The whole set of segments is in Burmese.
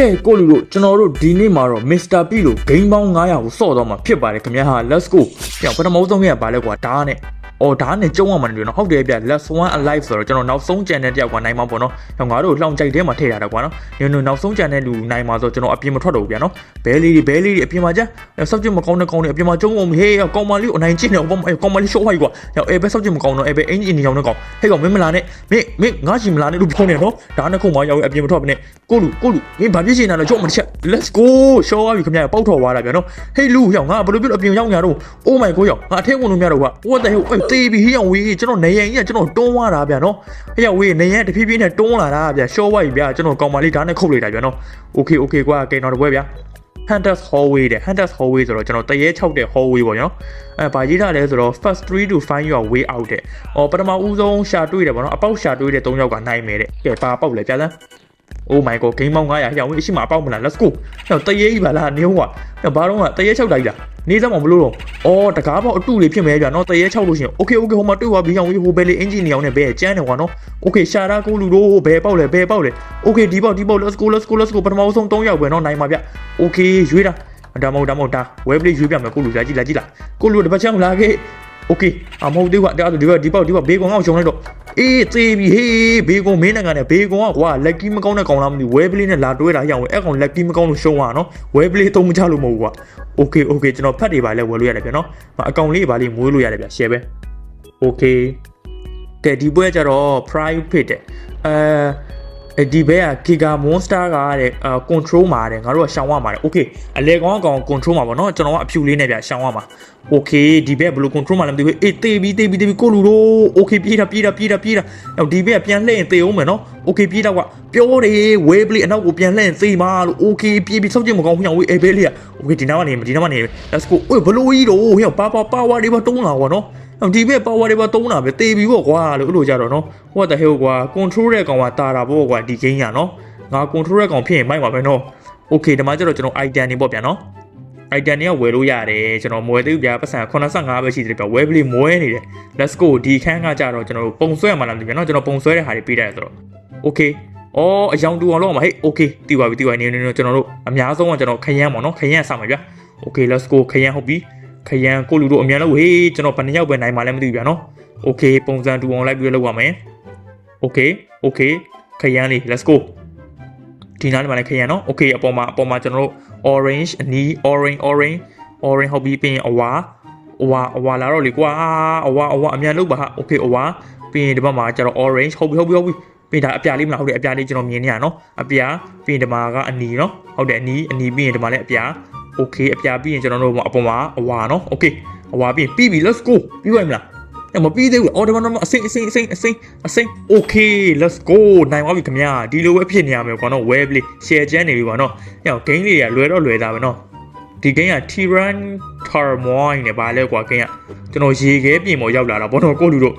ကဲကိုလူတို့ကျွန်တော်တို့ဒီနေ့မှာတော့ Mr. P လို့ဂိမ်းပေါင်း900ကိုစော့တော့မှာဖြစ်ပါတယ်ခင်ဗျာဟာ let's go ပြန်ပထမဆုံးကဘာလဲကွာဓာတ်နဲ့ အော်ဓာတ်နဲ့ကျုံရမှာနေတယ်နော်ဟုတ်တယ်ဗျ let's one alive ဆိုတော့ကျွန်တော်နောက်ဆုံး channel တယောက်ကနိုင်မှာပေါ့နော်ဟောငါတို့လှောင်ကြိုက်ထဲမှာထည့်ထားတာကွာနော်ညညနောက်ဆုံး channel လူနိုင်မှာဆိုကျွန်တော်အပြင်မထွက်တော့ဘူးဗျာနော်ဘဲလေးတွေဘဲလေးတွေအပြင်မှာကြာစောက်ကြည့်မကောင်းတဲ့ကောင်းတွေအပြင်မှာကျုံအောင်ဟေးကောင်မလေးကိုအနိုင်ကျင့်နေအောင်ကောင်မလေးရှော့ဟိုက်ကွာဟောအဲဘဲစောက်ကြည့်မကောင်းတော့အဲဘဲအင်ဂျင်နေအောင်တော့ကောင်ဟဲ့ကောင်မင်းမလာနဲ့မင်းမင်းငါချီမလာနဲ့လို့ပြောနေနော်ဓာတ်နဲ့ခုမှရောက်အပြင်မထွက်ဘဲနဲ့ကိုလူကိုလူမင်းဘာဖြစ်ရှင်တာလဲကြောက်မတစ်ချက် let's go ရှော့သွားပြီခင်ဗျာပေါက်ထော်သွားတာဗျာနော်ဟေးလူဟောငါဘယ်လိုဖြစ်လို့အပြင်ရောက်ညာတော့ oh my god ရောက်ငါအထက်ဝင်လို့မရတော့ကွာ what the hell အေးတေးပြီဟေးအောင်ဝေးကျွန်တော်နေရင်ကြီးကကျွန်တော်တွန်းသွားတာဗျာနော်ဟေးရောက်ဝေးနေရင်တဖြည်းဖြည်းနဲ့တွန်းလာတာဗျာရှော့သွားပြီဗျာကျွန်တော်ကောင်မလေးဓာတ်နဲ့ခုတ်လိုက်တာဗျာနော် okay okay ကွာကဲနောက်တစ်ပွဲဗျာ Hunters Hallway တဲ့ Hunters Hallway ဆိုတော့ကျွန်တော်တရေ6တဲ့ Hallway ပေါ့နော်အဲဗာရေးထားလဲဆိုတော့ first 3 to find your way out တဲ့။အော်ပထမဦးဆုံးရှာတွေ့တယ်ပေါ့နော်အပေါက်ရှာတွေ့တဲ့3ယောက်ကနိုင်မယ်တဲ့။ကဲပါပေါက်လဲပြစမ်း Oh my god ဂိမ်းပေါင်း900ဟောင်းအရှိမအပေါက်မလား let's go ဟောတရေကြီးပါလားနေဟုတ်ကဘာတော့ကတရေ6တိုက်လား နေစမ်းမမလို့တော့အော်တကားပေါက်အတူလေးဖြစ်မယ်ဗျာနော်တရေ6လို့ရှိရင် okay okay ဟိုမှာတွေ့သွားပြီဟောင်းဟိုဘယ်လေးအင်ဂျင်နေအောင်နဲ့ဘယ်ကျန်းနေကွာနော် okay ရှာတာကိုလူတို့ဘယ်ပေါက်လဲဘယ်ပေါက်လဲ okay ဒီပေါက်ဒီပေါက် let's go let's go let's go ပထမဆုံး3ယောက်ပဲနော်နိုင်ပါဗျ okay ရွေးတာဒါမဟုတ်ဒါမဟုတ်ဒါ web play ရွေးပြမယ်ကိုလူလာကြည့်လာကြည့်လားကိုလူတစ်ပတ်ချမ်းလာခဲ့ okay အမဟုတ်သေးကွာဒါဆိုဒီဘက်ဒီပေါက်ဒီပေါက်ဘေးကောင်အောင်ရှုံလိုက်တော့အေးသေးပြီဟေးဘေးကောင်မင်းနိုင်ငံနဲ့ဘေးကောင်ကကွာ lucky မကောင်းတဲ့ကောင်လားမသိဘူး web play နဲ့လာတွဲတာရအောင်အဲ့ကောင် lucky မကောင်းလို့ရှုံးသွားနော် web play သုံးမချလို့မဟုတ်ဘူးကွာ okay okay ကျွန်တော်ဖတ်တွေပါလဲဝယ်လို့ရတယ်ဗျနော်အကောင်လေးပါလေးမွေးလို့ရတယ်ဗျ share ပဲ okay ကဲဒီပွဲကျတော့ private တဲ့အဲ ဒီဘက်က Giga Monster ကတဲ့အာ control မှာတဲ့ငါတို့ကရှောင်ရမှာတဲ့ okay အလေကောင်ကောင် control မှာပေါ့နော်ကျွန်တော်ကအဖြူလေးနဲ့ဗျရှောင်ရမှာ okay ဒီဘက်ဘယ်လို control မှာလဲမသိဘူးအေးတေးပြီးတေးပြီးတေးပြီးကိုလူတို့ okay ပြေးတာပြေးတာပြေးတာပြေးတာနောက်ဒီဘက်ကပြန်လှည့်ရင်တေးအောင်မယ်နော် okay ပြေးတော့ကပြောတယ် wave play အနောက်ကိုပြန်လှည့်ရင်သေမှာလို့ okay ပြေးပြီးစောက်ကြည့်မကောင်းဘူးဟောင်းဝေးအေးဘေးလေးက okay ဒီနောက်ကနေဒီနောက်ကနေ let's go အေးဘလို့ကြီးတော့ဟောပါပါပါဝါတွေပါတုံးလာကွာနော် ဒီဘက် power တွေပါတုံးတာပဲတေးပြီပေါ့ကွာလို့အဲ့လိုကြတော့နော် what the hell ကွာ control တဲ့ကောင်ကတာတာပေါ့ကွာဒီ game ရနော်ငါ control တဲ့ကောင်ဖြစ်ရင်မိုက်ပါပဲနော် okay ဒီမှာကျတော့ကျွန်တော် item တွေပေါ့ဗျာနော် item တွေကဝယ်လို့ရတယ်ကျွန်တော်မဝယ်သေးဘူးဗျာပတ်စံ85ပဲရှိသေးတယ်ဗျာ web play မွဲနေတယ် let's go ဒီခန်းကကြတော့ကျွန်တော်ပုံဆွဲရမှာလားမသိဘူးဗျာနော်ကျွန်တော်ပုံဆွဲတဲ့ဟာတွေပေးတယ်ဆိုတော့ okay အော်အယောင်တူအောင်လုပ်အောင်ပါဟေး okay တီးပါပြီတီးပါပြီနေနေနေကျွန်တော်တို့အများဆုံးကကျွန်တော်ခရမ်းပေါ့နော်ခရမ်းစမှာဗျာ okay let's go ခရမ်းဟုတ်ပြီ ခရမ်းကိုလူတို့အများလို့ဟေးကျွန်တော်ဘယ်နှစ်ယောက်ပဲနိုင်မှလည်းမသိဘူးဗျာနော် okay ပုံစံတူအောင်လိုက်ပြီးလုပ်ရမယ် okay okay ခရမ်းလေး let's go ဒီနားလေးမှာလည်းခရမ်းနော် okay အပေါ်မှာအပေါ်မှာကျွန်တော်တို့ orange အနီး orange orange orange ဟုတ်ပြီပြီးရင်အဝါအဝါအဝါလာတော့လေကွာအဝါအဝါအမြန်လုပ်ပါဟာ okay အဝါပြီးရင်ဒီဘက်မှာကျွန်တော် orange ဟုတ်ပြီဟုတ်ပြီဟုတ်ပြီပြီးဒါအပြာလေးမလားဟုတ်တယ်အပြာလေးကျွန်တော်မြင်နေရနော်အပြာပြီးရင်ဒီမှာကအနီနော်ဟုတ်တယ်အနီအနီပြီးရင်ဒီမှာလည်းအပြာ okay အပြာပြီးရင်ကျွန်တော်တို့အပေါ်မှာအဝါနော် okay အဝါပြီးရင်ပြီးပြီ let's go ပြီးပါမလားအဲ့မပြီးသေးဘူးအော်ဒီမှာတော့အစိမ့်အစိမ့်အစိမ့်အစိမ့်အစိမ့် okay let's go နိုင်ပါပြီခင်ဗျာဒီလိုပဲဖြစ်နေရမယ်ကွာနော် web play share ချမ်းနေပြီကွာနော်အဲ့တော့ game လေးတွေကလွယ်တော့လွယ်တာပဲနော်ဒီ game က Tyran Turmoil နဲ့ပါလဲကွာ game ကကျွန်တော်ရေခဲပြင်ပေါ်ရောက်လာတာဘောတော့ကိုလူတို့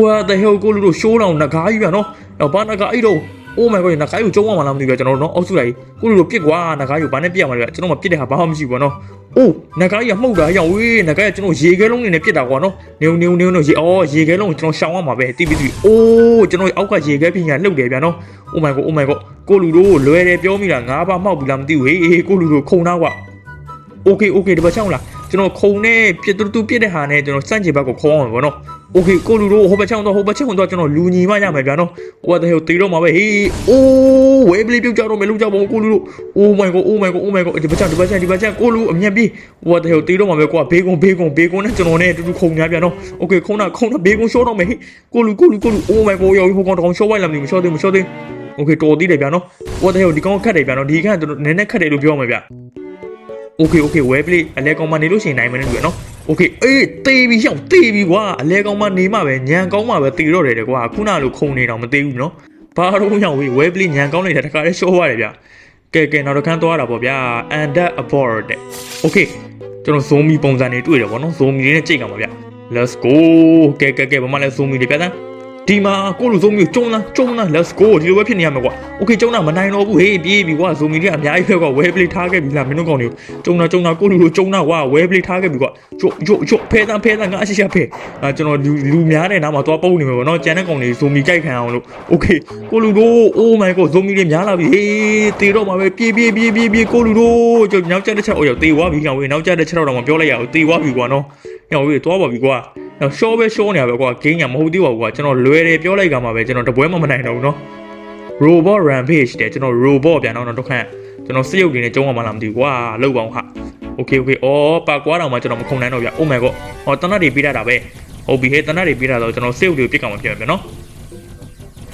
what the hell ကိုလူတို့ show လောင်ငကားကြီးဗျာနော်အဲ့ဘာငကားအဲ့တော့ oh my god ငကားကိုကျုံးအောင်မလားမသိဘူးဗျာကျွန်တော်တို့နော်အောက်စုလိုက်ကိုလူတို့ပြစ်ကွာငကားကိုဘာနဲ့ပြစ်ရမှာလဲဗျာကျွန်တော်မပြစ်တဲ့ဟာဘာမှမရှိဘူးကွာနော်အိုးနဂါကြီးကမှုတ်တာရောင်ဝေးနဂါကကျွန်တော်ရေခဲလုံးနေနဲ့ပြစ်တာကွာနော်နေုံနေုံနေုံနေရေအော်ရေခဲလုံးကိုကျွန်တော်ရှောင်ရမှာပဲတိပိတိအိုးကျွန်တော်အောက်ကရေခဲပြင်ကလှုပ်တယ်ဗျာနော် oh my god oh my god ကိုလူတို့လွယ်တယ်ပြောမိတာငါးပါးမှောက်ပြီလားမသိဘူးဟေးကိုလူတို့ခုံတော့ကွာ okay okay ဒီဘက်ချောင်းလားကျွန်တော်ခုံနဲ့ပြစ်တူတူပြစ်တဲ့ဟာနဲ့ကျွန်တော်စန့်ချေဘက်ကိုခေါင်းအောင်ပေါ့နော် okay ကိုလူတို့ဟိုဘက်ချောင်းတော့ဟိုဘက်ချောင်းတော့ကျွန်တော်လူညီမရမယ်ဗျာနော် what the hell တေးတော့မှာပဲဟေးအိုးဝေးပလေးပြုတ်ကြတော့မယ်လူကြပါဦးကိုလူတို့ oh my god oh my god oh my god ဒီဘက်ချောင်းဒီဘက်ချောင်းဒီဘက်ချောင်းကိုလူအမြတ်ပြီး what the hell တေးတော့မှာပဲကွာဘေးကုန်းဘေးကုန်းဘေးကုန်းနဲ့ကျွန်တော်နဲ့အတူတူခုံများဗျာနော် okay ခုံတာခုံတာဘေးကုန်းရှော့တော့မယ်ဟေးကိုလူကိုလူကိုလူ oh my god ရောက်ဟိုကောင်တောင်ရှော့ဝိုက်လာမလို့မရှော့သေးမရှော့သေး okay တော်သေးတယ်ဗျာနော် what the hell ဒီကောင်ခတ်တယ်ဗျာနော်ဒီခန့်နည်းနည်းခတ်တယ်လို့ပြောမှာဗျာ okay okay web play အလဲကောင်မနေလို့ရှိရင်နိုင်မယ်လို့နော် okay အေးတေးပြီးရှောင်းတေးပြီးကွာအလဲကောင်မနေမှပဲညံကောင်းမှပဲတေးတော့တယ်ကွာခုနလိုခုံနေတော့မသေးဘူးနော်ဘာတော့ရောက်ဝေး web play ညံကောင်းနေတာတခါလေးရှော့ရတယ်ဗျကဲကဲနောက်တစ်ခန်းသွားတာပေါ့ဗျာ under aboard တဲ့ okay ကျွန်တော် zombie ပုံစံတွေတွေ့တယ်ဗောနော် zombie တွေနဲ့ကြိတ်ကမှာဗျ let's go ကဲကဲကဲဘာမှလဲ zombie တွေပြသန်း ဒီဒီမှာကိုလူဇုံမီကိုကျုံးလားကျုံးလား let's go ဒီလိုပဲဖြစ်နေရမှာကွာ okay ကျုံးတာမနိုင်တော့ဘူးဟေးပြေးပြီကွာဇုံမီတွေကအများကြီးပဲကွာ well play ထားခဲ့ပြီလားမင်းတို့ကောင်တွေကိုကျုံးတာကျုံးတာကိုလူလိုကျုံးတာကွာ well play ထားခဲ့ပြီကွာကျို့ကျို့ကျို့ဖဲတန်းဖဲတန်းငါအရှိရှိဖဲအာကျွန်တော်လူလူများတဲ့နားမှာသွားပုတ်နေမှာပေါ့နော်ကျန်တဲ့ကောင်တွေဇုံမီကြိုက်ခံအောင်လို့ okay ကိုလူတို့ oh my god ဇုံမီတွေများလာပြီဟေးတေတော့မှာပဲပြေးပြေးပြေးပြေးပြေးကိုလူတို့ကျနောက်ကျတဲ့ချက်အော်ရောက်တေသွားပြီကောင်ဝေးနောက်ကျတဲ့ချက်တော့မပြောလိုက်ရဘူးတေသွားပြီကွာနော်ညောင်ဝေးသွားပါပြီကွာ နော်ရှော့ပဲရှော့နေရပဲကွာဂိမ်းညာမဟုတ်သေးပါဘူးကွာကျွန်တော်လွယ်တယ်ပြောလိုက်ကြမှာပဲကျွန်တော်တပွဲမှမနိုင်တော့ဘူးနော် robot rampage တဲ့ကျွန်တော် robot ပြန်တော့တော့ခန့်ကျွန်တော်စရုပ်တွေနဲ့ကျုံးအောင်မလားမသိဘူးကွာလောက်ပါအောင်ဟာ okay okay အော်ပါကွာတော့မှကျွန်တော်မခုန်နိုင်တော့ဗျ oh my god ဟောတနတ်တွေပြေးရတာပဲဟုတ်ပြီဟဲ့တနတ်တွေပြေးရတာတော့ကျွန်တော်စရုပ်တွေပြစ်ကောင်မဖြစ်မှာပြန်နော်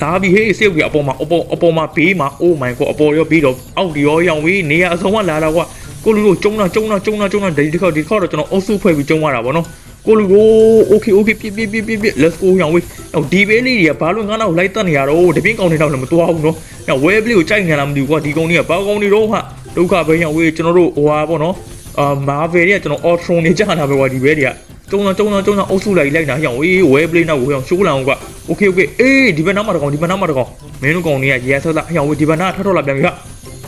ဒါပြီဟေးစရုပ်တွေအပေါ်မှာအပေါ်အပေါ်မှာဘေးမှာ oh my god အပေါ်ရောပြီးတော့အောက်ရောရောင်ဝေးနေရအစုံကလာလာကွာကိုလူတို့ကျုံးတာကျုံးတာကျုံးတာကျုံးတာဒီတစ်ခေါက်ဒီတစ်ခေါက်တော့ကျွန်တော်အုပ်စုဖွဲ့ပြီးကျုံးရတာဗောနော် ကိုလူကို okay okay ပြပြပြပြပြ let's go ရောင်ဝေးဟိုဒီဘေးလေးတွေကဘာလို့ငါနောက်လိုက်တက်နေရတော့တပင်းကောင်တွေတော့လည်းမတော်ဘူးနော်ညဝဲပလေးကိုကြိုက်နေလားမသိဘူးကွာဒီကောင်တွေကဘာကောင်တွေတော့ဟာဒုက္ခပဲရောင်ဝေးကျွန်တော်တို့ဟိုဟာပေါ့နော်အာမာဗယ်တွေကကျွန်တော် Ultron နေကြတာပဲကွာဒီဘဲတွေကကျုံတော့ကျုံတော့ကျုံတော့အုပ်စုလိုက်လိုက်တာရောင်ဝေးဝဲပလေးနောက်ကိုရောင်ရှိုးလာအောင်ကွာ okay okay အေးဒီဘက်နောက်မှာတကောင်ဒီဘက်နောက်မှာတကောင်မင်းတို့ကောင်တွေကရေဆက်လာရောင်ဝေးဒီဘက်နားထထောက်လာပြန်ပြီဟာ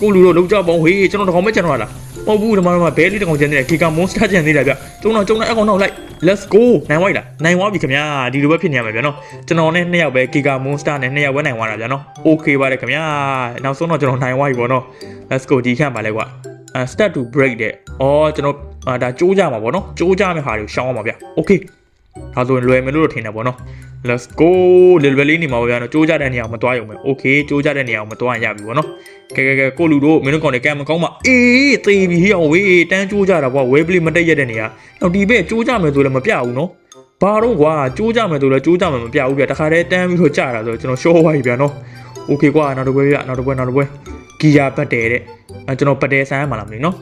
ကိုလူတို့လောက်ကြပေါင်းဟေးကျွန်တော်တကောင်မကျန်တော့လားမ ဟုတ်ဘူးဒီမှာတော့ဘဲလေးတကောင်ကျန်နေတယ်ဂီကာမွန်စတာကျန်နေတယ်ဗျကျုံတော့ကျုံတော့အကောင်နောက်လိုက် let's go နိုင်ဝိုက်လားနိုင်ဝါပြီခင်ဗျာဒီလိုပဲဖြစ်နေရမှာဗျာနော်ကျွန်တော်နဲ့နှစ်ယောက်ပဲ Giga Monster နဲ့နှစ်ယောက်ပဲနိုင်ဝါတာဗျာနော် okay ပါတယ်ခင်ဗျာနောက်ဆုံးတော့ကျွန်တော်နိုင်ဝါပြီပေါ့နော် let's go ဒီခန့်ပါလဲကွာအဲ start to break တဲ့အော်ကျွန်တော်အာဒါကြိုးကြမှာပေါ့နော်ကြိုးကြမယ့်ဟာတွေကိုရှောင်းအောင်ပါဗျာ okay ဒါဆိုရင်လွယ်မယ်လို့တော့ထင်တယ်ပေါ့နော် let's go လေလွယ်လေးနေမှာပေါ့ဗျာနော်ကြိုးကြတဲ့နေရာမသွားရုံပဲ okay ကြိုးကြတဲ့နေရာကိုမသွားရပြီပေါ့နော်ကဲကဲကဲကိုလူတို့မင်းတို့ကောင်တွေကံမကောင်းပါအေးသေပြီဟိအောင်ဝေးတန်းကြိုးကြတာကွာ web play မတက်ရတဲ့နေရာတော့ဒီဘက်ကြိုးကြမယ်ဆိုလည်းမပြဘူးနော်ဘာတော့ကွာကြိုးကြမယ်ဆိုလည်းကြိုးကြမယ်မပြဘူးဗျာတခါတည်းတန်းပြီးတော့ကြတာဆိုကျွန်တော်ရှော့သွားပြီဗျာနော် okay ကွာနောက်တစ်ပွဲဗျာနောက်တစ်ပွဲနောက်တစ်ပွဲဂီယာပတ်တယ်တဲ့အဲကျွန်တော်ပတ်တယ်ဆန်းရမှာလားမသိနော်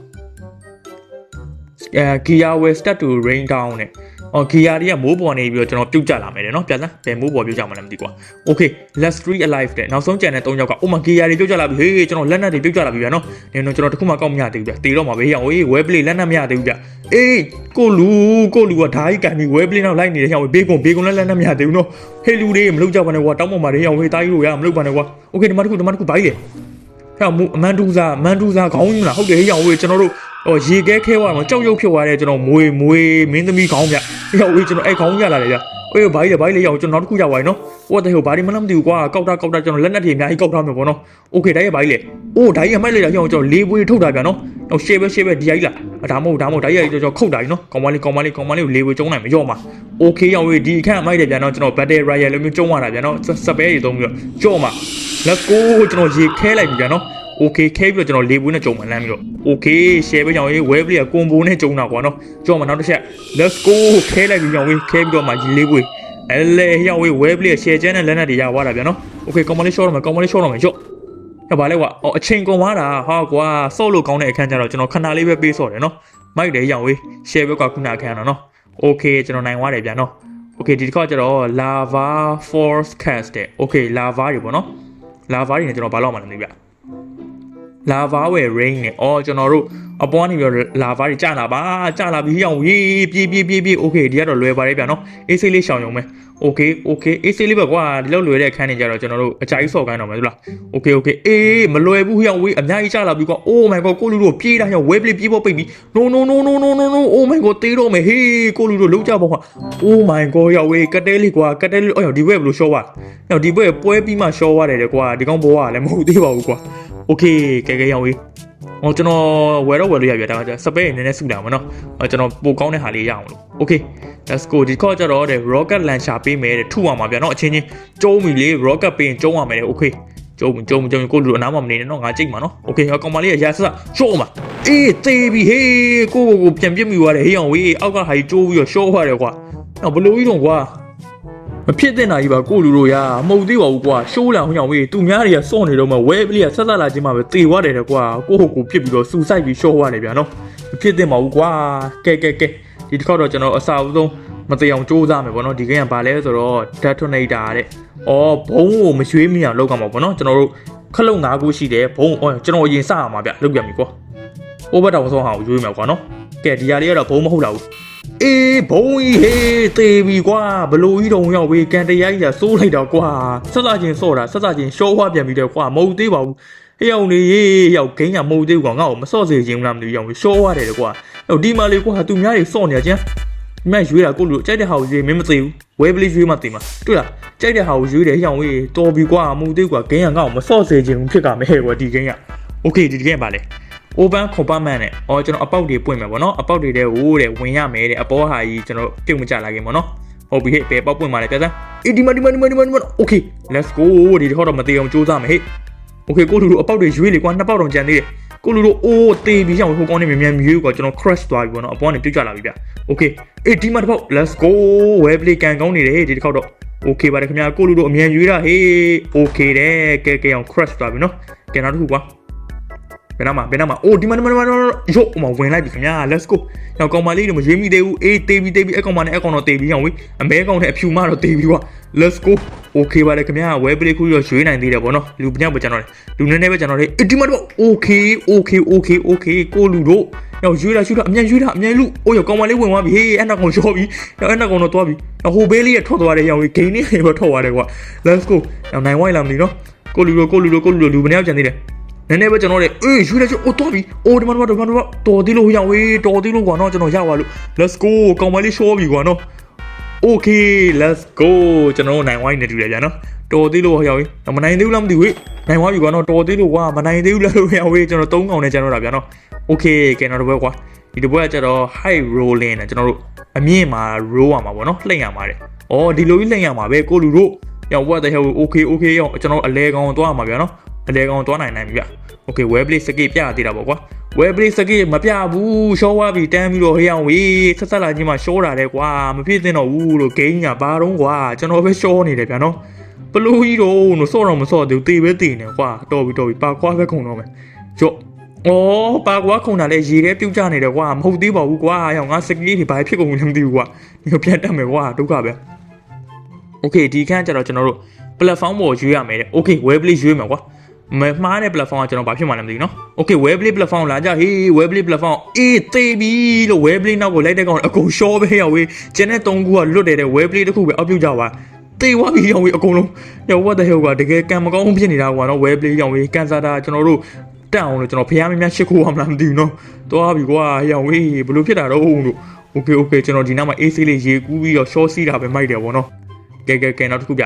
အဲ gear way start to rain down နဲ့ အော်ဂီယာတွေကမိုးပေါ်နေပြီးတော့ကျွန်တော်ပြုတ်ကြလာမယ်တဲ့နော်ပြန်စမ်းဘယ်မိုးပေါ်ပြုတ်ကြမှာလဲမသိကွာ okay let's three alive တဲ့နောက်ဆုံးကြံတဲ့၃ယောက်ကအိုမဂီယာတွေပြုတ်ကြလာပြီဟေးကျွန်တော်လက်နက်တွေပြုတ်ကြလာပြီဗျာနော်နေတော့ကျွန်တော်တခုမှကောက်မရသေးဘူးဗျတေတော့မှာပဲဟေးဟေး web play လက်နက်မရသေးဘူးဗျအေးကိုလူကိုလူကဓာကြီးကန်ပြီး web play နောက်လိုက်နေတဲ့ဟေးဘေးကွန်ဘေးကွန်လက်လက်နက်မရသေးဘူးနော်ဟေးလူတွေမလုပ်ကြပါနဲ့ကွာတောင်းပေါ်မှာတွေဟေးဟေးတားကြီးလို့ရမလုပ်ပါနဲ့ကွာ okay ဒီမှာတခုဒီမှာတခုဘာကြီးလဲဟဲ့မူအမန်တူစာအမန်တူစာခေါင်းကြီးမလားဟုတ်တယ်ဟေ့ရောင်ဝေးကျွန်တော်တို့ ဟိုရေခဲခဲသွားတော့ကြောက်ရွံ့ဖြစ်သွားတယ်ကျွန်တော်မွေမွေမင်းသမီးခေါင်းဗျဟေ့ရောင်ဝေးကျွန်တော်အဲ့ခေါင်းရလာတယ်ဗျအေးဘာကြီးလဲဘာကြီးလဲရောင်ကျွန်တော်နောက်တစ်ခုရသွားပြီနော်ဟိုတဲ့ဟိုဘာဒီမလားမသိဘူးကွာကောက်တာကောက်တာကျွန်တော်လက်နက်တွေအများကြီးကောက်ထားမယ်ပေါ့နော်โอเคဒါကြီးဘာကြီးလဲအိုးဒါကြီးအမိုက်လိုက်တာရောင်ကျွန်တော်လေးပွေးထုတ်တာဗျနော်တော့ရှေ့ပဲရှေ့ပဲဒီကြီးလားဒါမဟုတ်ဒါမဟုတ်ဒါကြီးကျွန်တော်ခုတ်တာကြီးနော်ကောင်မလေးကောင်မလေးကောင်မလေးကိုလေးပွေးကျုံးနိုင်မရော့မှာโอเคရောင်ဝေးဒီအခန့်အမိုက်တယ်ဗျနော်ကျွန်တော် battle royale လိုမျိုးကျုံးရတာဗျနော်စပယ်ကြီးသုံးပြီးတော့ကြော့မှာ let's go ကျွန်တော်ရေခဲလိုက်ပြီဗျနော် okay ခဲပြီးတော့ကျွန်တော်လေပွေးနဲ့ကြုံမှလမ်းပြီးတော့ okay share ပေးကြအောင်ရေး web လေးကကွန်ဘိုနဲ့ကြုံတာကွာနော်ကြောက်မှာနောက်တစ်ချက် let's go ခဲလိုက်ပြီးကြအောင်ရေးခဲပြီးတော့မှလေပွေးအဲလေဟျောက်ဝေး web လေး share ချမ်းတဲ့လက်နက်တွေရသွားတာဗျာနော် okay ကောင်မလေး short တော့မယ်ကောင်မလေး short တော့မယ်ကြော့ဟဲ့ဗာလဲကွာအော်အချိန်ကုန်သွားတာဟာကွာစော့လို့ကောင်းတဲ့အခန်းကျတော့ကျွန်တော်ခဏလေးပဲပေးစော့တယ်နော်မိုက်တယ်ဟျောက်ဝေး share ပဲကွာခုနအခန်းတော့နော် okay ကျွန်တော်နိုင်သွားတယ်ဗျာနော် okay ဒီတစ်ခါကျတော့ lava force cast တဲ့ okay lava တွေပေါ့နော် lava တွေနဲ့ကျွန်တော်ဘာလို့မှမလုပ်ဗျာလာဗာ ဝယ် rain နဲ့အော်ကျွန်တော်တို့အပေါ်ကနေပြီးတော့လာဗာတွေကြာလာပါကြာလာပြီးအောင်ရေးပြေးပြေးပြေးပြေး okay ဒီကတော့လွယ်ပါတယ်ဗျာနော်အေးဆေးလေးရှောင်ရုံပဲ okay okay အေးဆေးလေးပဲကွာဒီလောက်လွယ်တဲ့အခန်းတွေကြတော့ကျွန်တော်တို့အကြိုက်ဆော့ခိုင်းတော့မယ်သလား okay okay အေးမလွယ်ဘူးဟျောင်ဝေးအများကြီးကြာလာပြီးကွာ oh my god ကိုလူတို့ပြေးတာဟျောင် web play ပြေးဖို့ပိတ်ပြီး no no no no no no no oh my god တေးတော့မယ်ဟေးကိုလူတို့လုံးကြပါကွာ oh my god ဟျောင်ဝေးကတဲလေးကွာကတဲလေးအော်ဒီဘက်ဘယ်လိုရှော့ပါဟျောင်ဒီဘက်ပွဲပြီးမှရှော့ရတယ်တဲ့ကွာဒီကောင်ဘောကလည်းမဟုတ်သေးပါဘူးကွာ okay ကဲကဲရောင်ဝေးဟောကျွန်တော်ဝယ်တော့ဝယ်လို့ရပြီဒါမှစပယ်နည်းနည်းစုလာမှာနော်ဟောကျွန်တော်ပိုကောင်းတဲ့ဟာလေးရအောင်လို့ okay let's go ဒီခေါက်ကျတော့တဲ့ rocket launcher ပေးမယ်တဲ့ထုအောင်ပါဗျာနော်အချင်းချင်းကျုံးပြီလေ rocket ပေးရင်ကျုံးရမယ်တဲ့ okay ကျုံးကျုံးကျုံးကိုလူအနားမှာမနေနဲ့နော်ငါကြိတ်မှာနော် okay ဟောကောင်မလေးရရဆဆရှိုးမှာအေးသေးပြီဟေးကိုကိုကိုပြန်ပြစ်မိသွားတယ်ဟေးအောင်ဝေးအောက်ကဟာကြီးကျိုးပြီးတော့ရှိုးသွားတယ်ကွာဟောဘလို့ကြီးတော့ကွာ မဖြစ်တဲ့နာကြီးပါကိုလူတို့ရာမဟုတ်သေးပါဘူးကွာရှိုးလာဟိုညောင်ဝေးသူများတွေကစော့နေတော့မှဝဲပလီကဆက်ဆက်လာခြင်းမှာပဲတေသွားတယ်တဲ့ကွာကိုဟုတ်ကိုဖြစ်ပြီးတော့စူဆိုင်ပြီးရှော့သွားတယ်ဗျာနော်မဖြစ်တဲ့ပါဘူးကွာကဲကဲကဲဒီတစ်ခေါက်တော့ကျွန်တော်အစာအုပ်ဆုံးမတေအောင်စူးစမ်းမယ်ပေါ့နော်ဒီကိန်းကဘာလဲဆိုတော့ detonator တဲ့အော်ဘုံကိုမရွှေးမိအောင်လုပ်ကြမှာပေါ့နော်ကျွန်တော်တို့ခလုတ်၅ခုရှိတယ်ဘုံအော်ကျွန်တော်အရင်စရမှာဗျလုပ်ပြန်ပြီကွာ ဟိုဘက်တောင်ဆုံးဟာကိုရွေးမယ်ကွာနော်ကဲဒီဟာလေးကတော့ဘုံမဟုတ်တော့ဘူးအေးဘုံကြီးဟေးတေပြီကွာဘလို့ကြီးတုံရောက်ပြီကန်တရားကြီးကစိုးလိုက်တော့ကွာဆက်စချင်းစော့တာဆက်စချင်းရှော့ဝါပြန်ပြီးတော့ကွာမဟုတ်သေးပါဘူးဟေးအောင်နေရေးရောက်ဂိမ်းကမဟုတ်သေးဘူးကွာငါ့ကိုမစော့စေချင်ဘူးလားမသိဘူးရောက်ရှော့ဝါတယ်ကွာဟိုဒီမာလေးကွာသူများတွေစော့နေကြချင်းဒီမဲ့ရွေးတာကိုလူကြိုက်တဲ့ဟာကိုရွေးမင်းမသိဘူးဝဲပလေးရွေးမှသိမှာတွေ့လားကြိုက်တဲ့ဟာကိုရွေးတယ်ဟေးအောင်ကြီးတော်ပြီကွာမဟုတ်သေးဘူးကွာဂိမ်းကငါ့ကိုမစော့စေချင်ဘူးဖြစ်ကမဲကွာဒီဂိမ်းကโอเคဒီဂိမ်းပါလေ open compartment နဲ့အော်ကျွန်တော်အပေါက်တွေပွင့်မယ်ပေါ့နော်အပေါက်တွေတဲ့ဟိုးတဲ့ဝင်ရမယ်တဲ့အပေါ်ဟာကြီးကျွန်တော်ပြုတ်မကြလာခင်ပေါ့နော်ဟုတ်ပြီဟဲ့ဘယ်ပေါက်ပွင့်มาလဲပြဿနာအေးဒီမဒီမဒီမဒီမဒီမ okay let's go ဒီတော့တော့မသေးအောင်စူးစမ်းမယ်ဟဲ့ okay ကိုလူလူအပေါက်တွေရွေးလေကွာနှစ်ပေါက်တောင်ကြံသေးတယ်ကိုလူလူအိုးတေးပြီးအောင်ဟိုကောင်းနေမြန်မြန်မြွေးကွာကျွန်တော် crash သွားပြီပေါ့နော်အပေါ်ကနေပြုတ်ကျလာပြီဗျ okay အေးဒီမှာတစ်ပေါက် let's go web play ကန်ကောင်းနေတယ်ဟဲ့ဒီတစ်ခေါက်တော့ okay ပါတယ်ခင်ဗျာကိုလူလူအမြန်ရွေးတာဟေး okay တယ်ကဲကဲအောင် crash သွားပြီနော်ကဲနောက်တစ်ခုကွာ ဘယ်နာမှာဘယ်နာမှာအိုးဒီမှာဒီမှာဒီမှာရော့အမဝင်လိုက်ပြီခင်ဗျာ let's go နောက်ကောင်မလေးတွေမရွေးမိသေးဘူးအေးတေးပြီးတေးပြီးအကောင်မနဲ့အကောင်တော့တေးပြီးအောင်ဝေးအမဲကောင်နဲ့အဖြူမတော့တေးပြီးကွာ let's go okay ပါလေခင်ဗျာ web play ခုရောရွှေနိုင်သေးတယ်ဗောနော်လူပညာပဲကျွန်တော်လူနည်းနည်းပဲကျွန်တော်လေးဒီမှာတော့ okay okay okay okay ကိုလူတို့ရောက်ရွှေတာရွှေတာအမြန်ရွှေတာအမြန်လူအိုးရောကောင်မလေးဝင်သွားပြီဟေးအဲ့နောက်ကောင်ရှော့ပြီနောက်အဲ့နောက်ကောင်တော့သွားပြီနောက်ဟိုဘေးလေးရထွက်သွားတယ်ရောင်ကြီးဂိမ်းလေးပဲထွက်သွားတယ်ကွာ let's go နောက်နိုင်ဝိုင်းလာမလို့နော်ကိုလူတို့ကိုလူတို့ကိုလူတို့လူပညာကျန်သေးတယ် နည်းနည်းပဲကျွန်တော်တို့အေးရွှေလိုက်ချအိုးတော့ပြီအိုးဒီမှာဒီမှာဒီမှာတော်သေးလို့ရအောင်ဝေးတော်သေးလို့ကွာနော်ကျွန်တော်ရပါလို့ let's go ကောင်မလေးရှော့ပြီကွာနော် okay let's go ကျွန်တော်တို့နိုင်ဝိုင်းနေတူတယ်ဗျာနော်တော်သေးလို့ရအောင်ဝေးမနိုင်သေးဘူးလားမသိဘူးဝေးနိုင်သွားပြီကွာနော်တော်သေးလို့ကွာမနိုင်သေးဘူးလားလို့ရအောင်ဝေးကျွန်တော်၃កောင်နဲ့ကျွန်တော်တာဗျာနော် okay ကဲနောက်တစ်ပွဲကွာဒီတစ်ပွဲကကျတော့ high rolling နဲ့ကျွန်တော်တို့အမြင့်မှာ roll ရမှာပေါ့နော်လှိမ့်ရမှာတဲ့ဩဒီလိုကြီးလှိမ့်ရမှာပဲကိုလူတို့ရော what the hell okay okay ရောကျွန်တော်အလဲကောင်သွားရမှာဗျာနော် အလဲကောင်သွားနိုင်နိုင်ပြီဗျ။ Okay webplay စကိပြရသေးတာပေါ့ကွာ။ webplay စကိမပြဘူးရှော့သွားပြီတန်းပြီးတော့ဟေးအောင်ဝေးဆက်ဆက်လာချင်းမှရှော့တာတဲ့ကွာမဖြစ်သင့်တော့ဘူးလို့ဂိမ်းကဘာတော့ကွာကျွန်တော်ပဲရှော့နေတယ်ဗျာနော်။ဘလို့ကြီးတော့လို့စော့တော့မစော့သေးဘူးတေပဲတေနေကွာတော်ပြီတော်ပြီပါကွာပဲခုံတော့မယ်။ကြော့အော်ပါကွာခုံတာလဲရေထဲပြုတ်ကျနေတယ်ကွာမဟုတ်သေးပါဘူးကွာဟောင်ငါစကိတွေဘာဖြစ်ကုန်လဲမသိဘူးကွာဒီကိုပြန်တက်မယ်ကွာဒုက္ခပဲ။ Okay ဒီခန်းကျတော့ကျွန်တော်တို့ platform ပေါ်ရွေးရမယ်တဲ့ Okay webplay ရွေးမယ်ကွာ မမှားတဲ့ platform ကကျွန်တော်ဘာဖြစ်မှလည်းမသိဘူးနော် okay webplay platform လာကြဟေး webplay platform အေးသေးပြီလို့ webplay နောက်ကိုလိုက်တဲ့ကောင်အကုန်ရှော့ပဲရောက်ဝေးကျန်တဲ့၃ခုကလွတ်တယ်တဲ့ webplay တစ်ခုပဲအောက်ပြုတ်ကြပါတေဝပြီးရောင်ဝေးအကုန်လုံးရောဝတ်တဲ့ဟောကတကယ်ကံမကောင်းဖြစ်နေတာကွာနော် webplay ရောင်ဝေးကန်စာတာကျွန်တော်တို့တက်အောင်လို့ကျွန်တော်ဖះမင်းများရှစ်ခုအောင်မလားမသိဘူးနော်သွားပြီကွာရောင်ဝေးဘလို့ဖြစ်တာတော့လို့ okay okay ကျွန်တော်ဒီနောက်မှာ AC လေးရေကူးပြီးတော့ short စီးတာပဲမိုက်တယ်ဗောနော်ကဲကဲကဲနောက်တစ်ခုပြ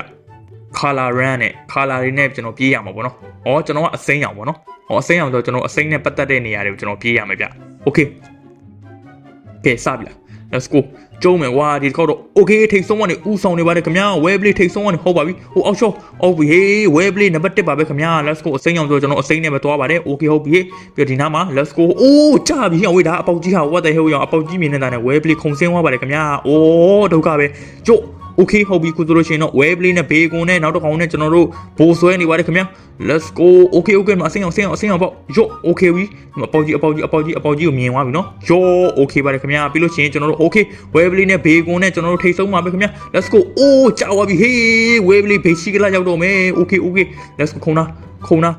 color run နဲ့ color တွေနဲ့ကျွန်တော်ပြေးရမှာပေါ့နော်။ဩကျွန်တော်ကအစိမ်းအောင်ပေါ့နော်။ဩအစိမ်းအောင်ဆိုတော့ကျွန်တော်အစိမ်းနဲ့ပတ်သက်တဲ့နေရာတွေကိုကျွန်တော်ပြေးရမယ်ဗျ။ Okay ။ကဲစပြီလား။ Let's go ။ကျုံးမယ်ကွာဒီတစ်ခေါက်တော့ Okay ထိတ်ဆုံးကနေဥဆောင်နေပါတယ်ခင်ဗျာ။ Webplay ထိတ်ဆုံးကနေဟုတ်ပါပြီ။ဟိုအောက်ရှော့ဟုတ်ပြီဟေး Webplay နံပါတ်1ပါပဲခင်ဗျာ။ Let's go အစိမ်းအောင်ဆိုတော့ကျွန်တော်အစိမ်းနဲ့ပဲသွားပါတယ်။ Okay ဟုတ်ပြီ။ပြီးတော့ဒီနားမှာ Let's go ။အိုးကြာပြီဟောဝေးဒါအပေါက်ကြီးဟာ what the hell ရောအပေါက်ကြီးမြင်နေတာနဲ့ Webplay ခုံဆင်းသွားပါတယ်ခင်ဗျာ။အိုးဒုက္ခပဲ။ကျုပ် okay ဟုတ်ပြီခုဆိုလို့ရှိရင်တော့ web play နဲ့ bacon နဲ့နောက်တစ်ကောင်နဲ့ကျွန်တော်တို့ဘိုးဆွဲနေပါတယ်ခင်ဗျာ let's go okay okay မအစင်းအောင်အစင်းအောင်အစင်းအောင်ပေါ့ယော okay ပြီအပေါက်ကြီးအပေါက်ကြီးအပေါက်ကြီးအပေါက်ကြီးကိုမြင်သွားပြီနော်ယော okay ပါတယ်ခင်ဗျာပြီးလို့ရှိရင်ကျွန်တော်တို့ okay web play နဲ့ bacon နဲ့ကျွန်တော်တို့ထိတ်ဆုံးပါပဲခင်ဗျာ let's go အိုးကြာသွားပြီ hey web play ဘေးရှိကလာရောက်တော့မယ် okay okay let's go ခုံနာခုံနာ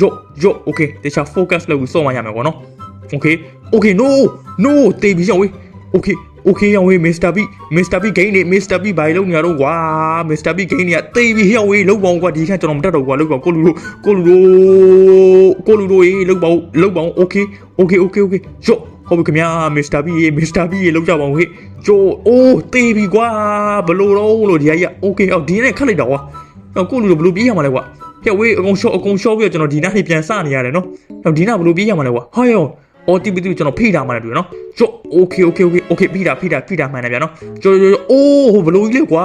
ယောယော okay တခြား focus လုပ်ပြီးစောင့်မရမယ်ပေါ့နော် okay okay no no တေးပြီးရောက်ဝေး okay okay ရောင်ဝေး Mr. B Mr. B ဂိမ်းနေ Mr. B ဘာလို့ညာတော့ကွာ Mr. B ဂိမ်းနေကတေးပြီးရောင်ဝေးလောက်ပေါင်းကွာဒီခန့်ကျွန်တော်မတက်တော့ကွာလောက်ပေါင်းကိုလူတို့ကိုလူတို့ကိုလူတို့ရေးလောက်ပေါင်းလောက်ပေါင်း okay okay okay okay ရော့ဟုတ်ပြီခင်ဗျာ Mr. B ရေ Mr. B ရေလောက်ကြပါဦးဟေ့ကျိုးအိုးတေးပြီကွာဘလို့တော့လို့ဒီကကြီး okay အော်ဒီနဲ့ခတ်လိုက်တော့ကွာကိုလူတို့ဘလို့ပြေးရမှာလဲကွာဟဲ့ဝေးအကုန်ရှော့အကုန်ရှော့ပြီးတော့ကျွန်တော်ဒီနားနေပြန်စနေရတယ်နော်တော့ဒီနားဘလို့ပြေးရမှာလဲကွာဟာယော အော်တီပီတီကျွန်တော်ဖိထားမှလည်းတွေ့နော်ကျို့ okay okay okay okay ဖိတာဖိတာဖိတာမှန်တယ်ဗျာနော်ကျို့ကျို့အိုးဟိုဘလို့ကြီးလေကွာ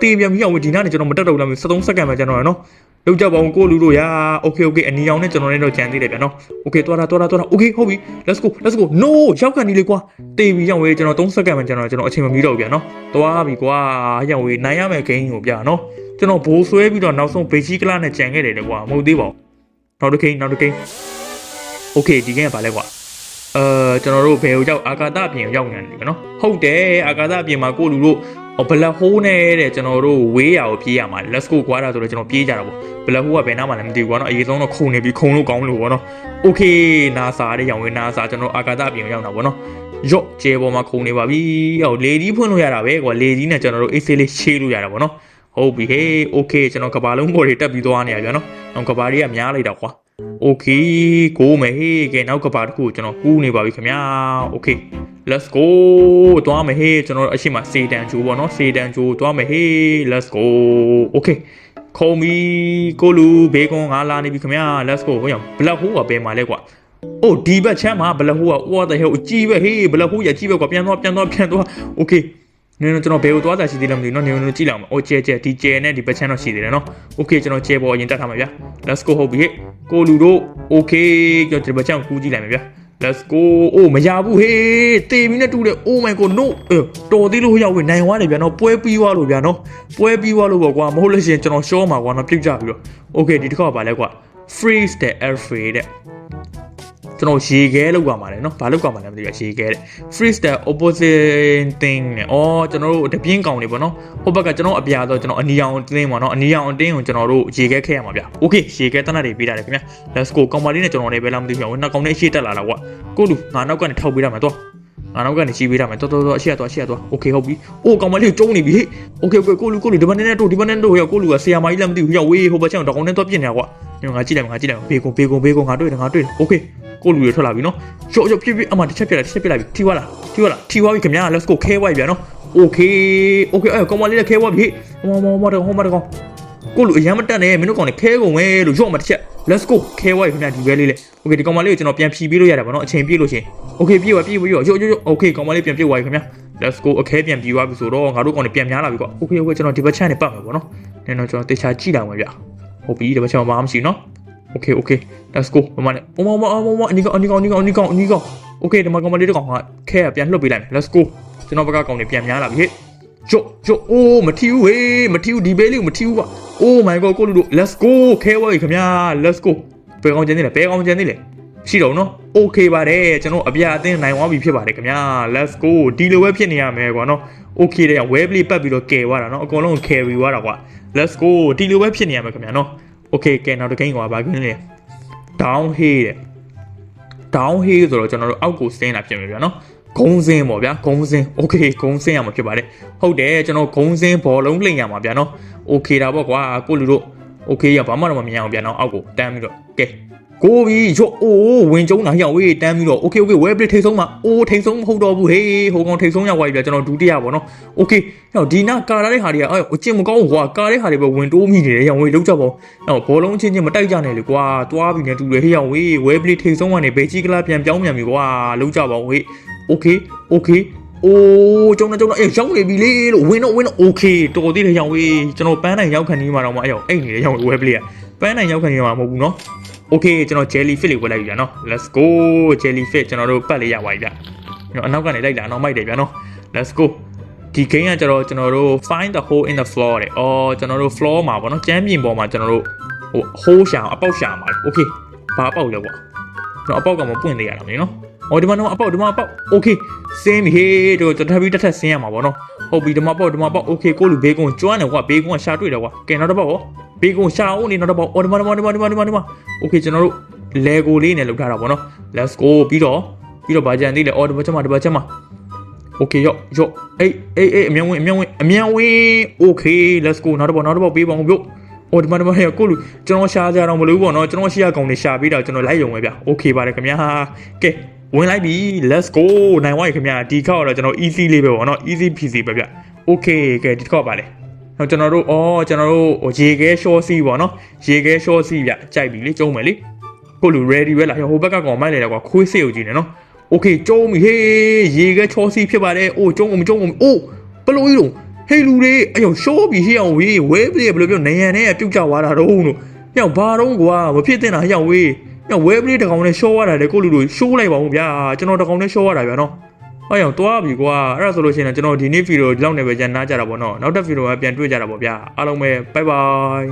တေးပြန်ပြီးအောင်ဒီနားနေကျွန်တော်မတက်တော့ဘူးလား73စက္ကန့်ပဲကျွန်တော်ရနော်လောက်ကြပါအောင်ကိုလူတို့ရာ okay okay အနီအောင်နဲ့ကျွန်တော်လည်းတော့ကြံသေးတယ်ဗျာနော် okay တွားတာတွားတာတွားတာ okay ဟုတ်ပြီ let's go let's go no ရောက်ကန်နေလေကွာတေးပြီးရောက်ဝေးကျွန်တော်3စက္ကန့်ပဲကျွန်တော်ကျွန်တော်အချိန်မမီတော့ဘူးဗျာနော်တွားပြီကွာရောက်ဝေးနိုင်ရမယ်ဂိမ်းကိုဗျာနော်ကျွန်တော်ဘိုးဆွဲပြီးတော့နောက်ဆုံးဘေချီကလာနဲ့ကြံခဲ့တယ်လေကွာမဟုတ်သေးပါဘူးနောက်တစ်ဂိမ်းနောက်တစ်ဂိမ်း okay ဒီဂိမ်းကဘာလဲကွာ အဲကျွန်တော်တို့ဘယ်ကိုရောက်အာကာသအပြင်ကိုရောက်နေတယ်ကွနော်ဟုတ်တယ်အာကာသအပြင်မှာကိုလူတို့အော်ဘလက်ဟိုးနဲ့တဲ့ကျွန်တော်တို့ဝေးရကိုပြေးရမှာ let's go ကွာတာဆိုတော့ကျွန်တော်ပြေးကြတာပေါ့ဘလက်ဟိုးကဘယ်နားမှလည်းမသိဘူးကွာနော်အရေးဆုံးတော့ခုန်နေပြီးခုန်လို့ကောင်းလို့ပေါ့နော် okay NASA တဲ့ရောင်ဝင်း NASA ကျွန်တော်အာကာသအပြင်ကိုရောက်တာပေါ့နော်ရော့ကျဲပေါ်မှာခုန်နေပါပြီဟိုလေဒီဖွင့်လို့ရတာပဲကွာလေဒီနဲ့ကျွန်တော်တို့အေးဆေးလေးရှေးလို့ရတာပေါ့နော်ဟုတ်ပြီဟေး okay ကျွန်တော်ကဘာလုံးပေါ်တွေတက်ပြီးသွားနေရပြန်နော်နောက်ကဘာတွေကများလိုက်တာကွာ okay ကိုမယ်ဟေးကဲနောက်ကဘာတစ်ခုကိုကျွန်တော်ကူးနေပါပြီခင်ဗျာ okay let's go သွားမယ်ဟေးကျွန်တော်တို့အရှိမစေတန်ဂျိုးပေါ့နော်စေတန်ဂျိုးသွားမယ်ဟေး let's go okay ခုံမီကိုလူဘေကွန်ငါလာနေပြီခင်ဗျာ let's go ဟိုရဘလက်ဟိုးကဘယ်မှာလဲကွာအိုဒီဘက်ချမ်းမှာဘလက်ဟိုးက what the hell အကြီးပဲဟေးဘလက်ဟိုးရကြီးပဲကွာပြန်သွားပြန်သွားပြန်သွား okay နင်တို့ကျွန်တော်ဘယ်ကိုသွားတာရှိသေးလဲမသိဘူးเนาะနင်တို့ကြည့်လိုက်အောင်။အိုကျဲကျဲဒီကျဲနဲ့ဒီဘက်ချမ်းတော့ရှိသေးတယ်เนาะ။ Okay ကျွန်တော်ကျဲပေါ်အရင်တက်ထားမှာဗျာ။ Let's go ဟုတ်ပြီဟဲ့။ကိုလူတို့ Okay ကျွန်တော်ဒီဘက်ချမ်းကိုကူးကြည့်လိုက်မယ်ဗျာ။ Let's go အိုးမရဘူးဟေးတေမီနဲ့တူတယ် Oh my god no အေးတော်သေးလို့ရောက်ဝင်နိုင်သွားတယ်ဗျာနော်ပွဲပြီးသွားလို့ဗျာနော်ပွဲပြီးသွားလို့ပေါ့ကွာမဟုတ်လို့ရှိရင်ကျွန်တော်ရှော့မှာကွာနော်ပြုတ်ကြပြီးတော့ Okay ဒီတစ်ခါပါလဲကွာ freeze တဲ့ air free တဲ့ ကျွန်တော်ရေခဲလောက်ပါမှာလေနော်ဘာလောက်ပါမှာလဲမသိဘူးရေခဲတဲ့ freeze the opposite thing နဲ့အော်ကျွန်တော်တို့တပြင်းကောင်တွေပေါ့နော်ဟိုဘက်ကကျွန်တော်အပြာတော့ကျွန်တော်အနီအောင်အတင်းပေါ့နော်အနီအောင်အတင်းကိုကျွန်တော်တို့ရေခဲခဲရမှာဗျ okay ရေခဲတနတ်တွေပေးတာလေခင်ဗျ let's go ကောင်မလေးနဲ့ကျွန်တော်လည်းပဲလားမသိဘူးဗျနှစ်ကောင်နဲ့ရှေ့တက်လာတာကွာကိုလူငါနောက်ကနေထောက်ပေးရမှာတော့ငါနောက်ကနေချီးပေးရမယ်တော်တော်တော်အရှိရတော့အရှိရတော့ okay ဟုတ်ပြီအိုးကောင်မလေးကိုကျုံးနေပြီဟေ့ okay okay ကိုလူကိုလူဒီဘက်နဲ့တို့ဒီဘက်နဲ့တို့ရောက်ကိုလူကဆီယာမာကြီးလည်းမသိဘူးရောက်ဝေးဟိုဘက်ချောင်းတောင်နဲ့တော့ပြစ်နေတာကွာညငါကြည့်လိုက်ငါကြည့်လိုက်ဘေကွန်ဘေကွန်ဘေကွန်ငါတွေ့တယ်ငါတွေ့တယ် okay ကိုလူရထွက်လာပြီနော်ရော့ရော့ပြစ်ပြစ်အမှတစ်ချက်ပြစ်လိုက်တစ်ချက်ပြစ်လိုက်ပြီထီဝါလားထီဝါလားထီဝါပြီခင်ဗျာ let's go ခဲဝိုက်ပြန်နော် okay okay အဲကောင်မလေးလည်းခဲဝါပြီဟေ့ဟောဟောဟောတော့ဟောမတော့ကိုလူအရန်မတက်နဲ့မင်းတို့ကောင်လည်းခဲကုန်မယ်လို့ရော့မှတစ်ချက် let's go ခဲဝိုက်ခင်ဗျာဒီဘဲလေးလေ okay ဒီကောင်မလေးကိုကျွန်တော်ပြန်ဖြီးပေးလို့ရတယ်ဗောနော်အချိန်ပြည့်လို့ရှင် okay ပြေးပါပြေးပါရော့ရော့ရော့ okay ကောင်မလေးပြန်ပြေးသွားပြီခင်ဗျာ let's go အခဲပြန်ပြေးသွားပြီဆိုတော့ငါတို့ကောင်လည်းပြန်များလာပြီကွာ okay okay ကျွန်တော်ဒီဘက်ချမ်းနေပတ်မယ်ဗောနော်နင်တော့ကျွန်တော်တေချာကြည့်လိုက်မယ်ဗျဟုတ်ပြီဒီဘက်ချမ်းမှာမရှိနော် okay okay let's go မမနဲ့အမမအမမအနီကောင်အနီကောင်အနီကောင်အနီကောင်အနီကောင် okay ဒီမှာကောင်မလေးတကောင်ကခဲပြန်လှုပ်ပေးလိုက်မယ် let's go ကျွန်တော်ဘက်ကကောင်တွေပြန်များလာပြီဟဲ့ကျို့ကျို့အိုးမထီဘူးဟေးမထီဘူးဒီဘေးလေးကိုမထီဘူးကွာ oh my god ကိုလူတို့ let's go ခဲဝဲခင်ဗျာ let's go ဘယ်ကောင်ကျန်နေလဲဘယ်ကောင်ကျန်နေလဲရှိတော့နော် okay ပါတယ်ကျွန်တော်အပြာအသင်းနိုင်သွားပြီဖြစ်ပါတယ်ခင်ဗျာ let's go ဒီလိုပဲဖြစ်နေရမယ်ကွာနော် okay တဲ့ web play ပတ်ပြီးတော့ကယ်သွားတာနော်အကုန်လုံး carry သွားတာကွာ let's go ဒီလိုပဲဖြစ်နေရမယ်ခင်ဗျာနော် okay ကဲနောက်တစ်ဂိမ်းကွာဘာဂိမ်းလဲ down hill တဲ့ down hill ဆိုတော့ကျွန်တော်တို့အောက်ကိုဆင်းတာဖြစ်မယ်ဗျာနော်ဂုံးစင်းပေါ့ဗျာဂုံးစင်း okay ဂုံးစင်းရမှာဖြစ်ပါတယ်ဟုတ်တယ်ကျွန်တော်ဂုံးစင်းဘောလုံးလိမ့်ရမှာဗျာနော် okay ဒါပေါ့ကွာကိုလူတို့ okay ရဘာမှတော့မမြင်အောင်ဗျာနော်အောက်ကိုတန်းပြီးတော့ကဲ ကိုဘီရော့အိုးဝင်ကျုံတာရောက်ဝေးတန်းပြီးတော့ okay okay web play ထိတ်ဆုံးမှာအိုးထိတ်ဆုံးမဟုတ်တော့ဘူးဟေးဟိုကောင်ထိတ်ဆုံးရောက်သွားပြီဗျာကျွန်တော်ဒုတိယပေါ့နော် okay ဟောဒီနာကာလာတဲ့ဟာတွေကအဲ့အကျင့်မကောင်းဘူးကွာကာတဲ့ဟာတွေပဲဝင်တိုးမိနေတယ်ရောက်ဝေးလောက်ကြပါဦးဟောဘောလုံးချင်းချင်းမတိုက်ကြနဲ့လေကွာတွားပြီးနေတူတယ်ဟေးရောက်ဝေး web play ထိတ်ဆုံးကနေဘေကြီးကလာပြန်ပြောင်းပြန်ပြီကွာလောက်ကြပါဦးဟေး okay okay အိုးကျွန်တော်ကျွန်တော်အေးရောက်နေပြီလေလို့ဝင်းတော့ဝင်းတော့ okay တော်သေးတယ်ရောက်ဝေးကျွန်တော်ပန်းနိုင်ရောက်ခံနေမှာတော့မအဲ့ရောက်အိတ်နေတယ်ရောက်ဝေး web play ကပန်းနိုင်ရောက်ခံနေမှာမဟုတ်ဘူးနော် okay ကျွန်တော် jellyfish လေးဝယ်လိုက်ပြီဗျာနော် let's go jellyfish ကျွန်တော်တို့ပတ်လေးရပါပြီဗျာကျွန်တော်အနောက်ကနေလိုက်လာအနောက်မိုက်တယ်ဗျာနော် let's go ဒီ game ကကျတော့ကျွန်တော်တို့ find the hole in the floor တဲ့အော်ကျွန်တော်တို့ floor မှာပေါ့နော်ကျမ်းပြင်ပေါ်မှာကျွန်တော်တို့ဟို hole ရှာအောင်အပေါက်ရှာမှာ okay ဘာအပေါက်လဲကွာကျွန်တော်အပေါက်ကမပွင့်သေးရတာမင်းနော် အော်ဒီမှာတော့အပေါက်ဒီမှာအပေါက် okay စင်းပြီဟေးတို့တထပ်ပြီးတစ်ထပ်ဆင်းရမှာပေါ့နော်ဟုတ်ပြီဒီမှာအပေါက်ဒီမှာအပေါက် okay ကိုလူဘေးကွန်ကျွမ်းတယ်ကွာဘေးကွန်ကရှာတွေ့တယ်ကွာကဲနောက်တစ်ပေါက်ရောဘေးကွန်ရှာအောင်နေနောက်တစ်ပေါက်အော်ဒီမှာဒီမှာဒီမှာဒီမှာဒီမှာဒီမှာ okay ကျွန်တော်တို့ lego လေးနဲ့လောက်ထားတာပေါ့နော် let's go ပြီးတော့ပြီးတော့ဗာကြံသေးတယ်အော်ဒီဘက်ချက်မှာဒီဘက်ချက်မှာ okay ရော့ရော့အေးအေးအေးအမြန်ဝင်အမြန်ဝင်အမြန်ဝင် okay let's go နောက်တစ်ပေါက်နောက်တစ်ပေါက်ပေးပါအောင်ပြုတ်အော်ဒီမှာဒီမှာကိုလူကျွန်တော်ရှာကြတော့မလို့ပေါ့နော်ကျွန်တော်ရှိရကောင်နေရှာပေးတာကျွန်တော်လိုက်ရုံပဲဗျ okay ပါတယ်ခင်ဗျာကဲ ဝင်လိုက်ပြီ let's go နိုင်ဝိုင်းခင်ဗျာဒီခေါက်တော့ကျွန်တော် easy လေးပဲပေါ့နော် easy PC ပဲဗျ okay ကဲဒီခေါက်ပါလေတော့ကျွန်တော်တို့အော်ကျွန်တော်တို့ဟိုရေခဲ short စီးပေါ့နော်ရေခဲ short စီးဗျကြိုက်ပြီလေကျုံးမယ်လေကိုလူ ready ပဲလားဟိုဘက်ကကောင်မိုက်လေတော့ကွာခွေးစေးကိုကြည့်နေနော် okay ကျုံးပြီဟေးရေခဲ short စီးဖြစ်ပါတယ်အိုးကျုံးအောင်မကျုံးအောင်အိုးဘလို့ကြီးတော့ဟေးလူတွေအယောရှော့ပြီဟေးအောင်ဝေးဝဲပလေးဘယ်လိုပြောနေရန်နဲ့ပြုတ်ကြသွားတာတော့လို့ဟေးဘာတော့ကွာမဖြစ်တင်တာဟေးအောင်ဝေး ဟေးဝဲပလေးတကောင်နဲ့ရှော့ရတာလေကိုလူတို့ရှိုးလိုက်ပါဦးဗျာကျွန်တော်တကောင်နဲ့ရှော့ရတာဗျာနော်အဲ့ရောတွားပြီကွာအဲ့ဒါဆိုလို့ရှိရင်ကျွန်တော်ဒီနေ့ဗီဒီယိုဒီလောက်နေပဲကြံနာကြတာပေါ့နော်နောက်တစ်ဗီဒီယိုမှာပြန်တွေ့ကြတာပေါ့ဗျာအားလုံးပဲ bye bye